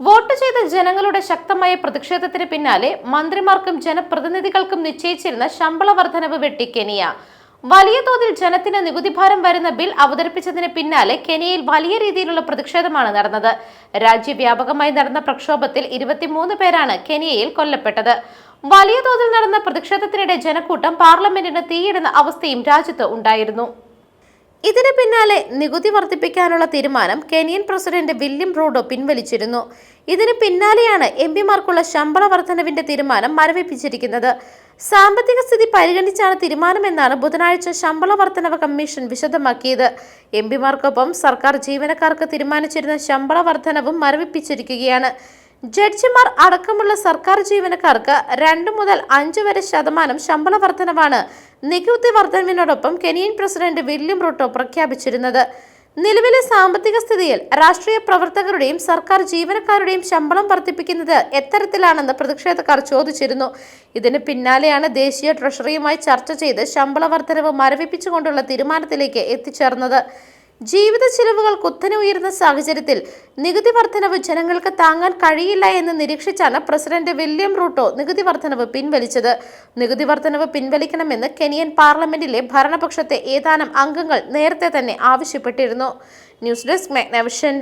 Vote ചെയ്ത ജനങ്ങളുടെ ശക്തമായ പ്രതിഷേധത്തിന് പിന്നാലെ മന്ത്രിമാർക്കും ജനപ്രതിനിധികൾക്കും നിശ്ചയിച്ചിരുന്ന ശമ്പള വർധനവ് വെട്ടി കെനിയ. വലിയ തോതിൽ ജനത്തിന് നികുതി ഭാരം വരുന്ന ബിൽ അവതരിപ്പിച്ചതിന് പിന്നാലെ കെനിയയിൽ വലിയ രീതിയിലുള്ള പ്രതിഷേധമാണ് നടന്നത്. രാജ്യവ്യാപകമായി നടന്ന പ്രക്ഷോഭത്തിൽ ഇരുപത്തിമൂന്ന് പേരാണ് കെനിയയിൽ കൊല്ലപ്പെട്ടത്. വലിയ തോതിൽ നടന്ന പ്രതിഷേധത്തിനിടെ ജനക്കൂട്ടം പാർലമെന്റിന് തീയിടുന്ന അവസ്ഥയും രാജ്യത്ത് ഉണ്ടായിരുന്നു. ഇതിന് പിന്നാലെ നികുതി വർദ്ധിപ്പിക്കാനുള്ള തീരുമാനം കെനിയൻ പ്രസിഡന്റ് വില്യം റൂഡോ പിൻവലിച്ചിരുന്നു. ഇതിന് പിന്നാലെയാണ് എം പിമാർക്കുള്ള ശമ്പള വർധനവിന്റെ തീരുമാനം മരവിപ്പിച്ചിരിക്കുന്നത്. സാമ്പത്തിക സ്ഥിതി പരിഗണിച്ചാണ് തീരുമാനമെന്നാണ് ബുധനാഴ്ച ശമ്പള വർധനവ് കമ്മീഷൻ വിശദമാക്കിയത്. എം പിമാർക്കൊപ്പം സർക്കാർ ജീവനക്കാർക്ക് തീരുമാനിച്ചിരുന്ന ശമ്പള വർധനവും മരവിപ്പിച്ചിരിക്കുകയാണ്. ജഡ്ജിമാർ അടക്കമുള്ള സർക്കാർ ജീവനക്കാർക്ക് രണ്ട് മുതൽ അഞ്ച് വരെ ശതമാനം ശമ്പള വർധനവാണ് നികുതി വർധനവിനോടൊപ്പം കെനിയൻ പ്രസിഡന്റ് വില്യം റൂട്ടോ പ്രഖ്യാപിച്ചിരുന്നത്. നിലവിലെ സാമ്പത്തിക സ്ഥിതിയിൽ രാഷ്ട്രീയ പ്രവർത്തകരുടെയും സർക്കാർ ജീവനക്കാരുടെയും ശമ്പളം വർദ്ധിപ്പിക്കുന്നത് എത്തരത്തിലാണെന്ന് പ്രതിഷേധക്കാർ ചോദിച്ചിരുന്നു. ഇതിന് പിന്നാലെയാണ് ദേശീയ ട്രഷറിയുമായി ചർച്ച ചെയ്ത് ശമ്പള വർധനവ് മരവിപ്പിച്ചുകൊണ്ടുള്ള തീരുമാനത്തിലേക്ക് എത്തിച്ചേർന്നത്. ജീവിത ചിലവുകൾ കുത്തനെ ഉയരുന്ന സാഹചര്യത്തിൽ നികുതി വർധനവ് ജനങ്ങൾക്ക് താങ്ങാൻ കഴിയില്ല എന്ന് നിരീക്ഷിച്ചാണ് പ്രസിഡന്റ് വില്യം റൂട്ടോ നികുതി വർധനവ് പിൻവലിച്ചത്. നികുതി വർധനവ് പിൻവലിക്കണമെന്ന് കെനിയൻ പാർലമെന്റിലെ ഭരണപക്ഷത്തെ ഏതാനും അംഗങ്ങൾ നേരത്തെ തന്നെ ആവശ്യപ്പെട്ടിരുന്നു. News desk Magnavision.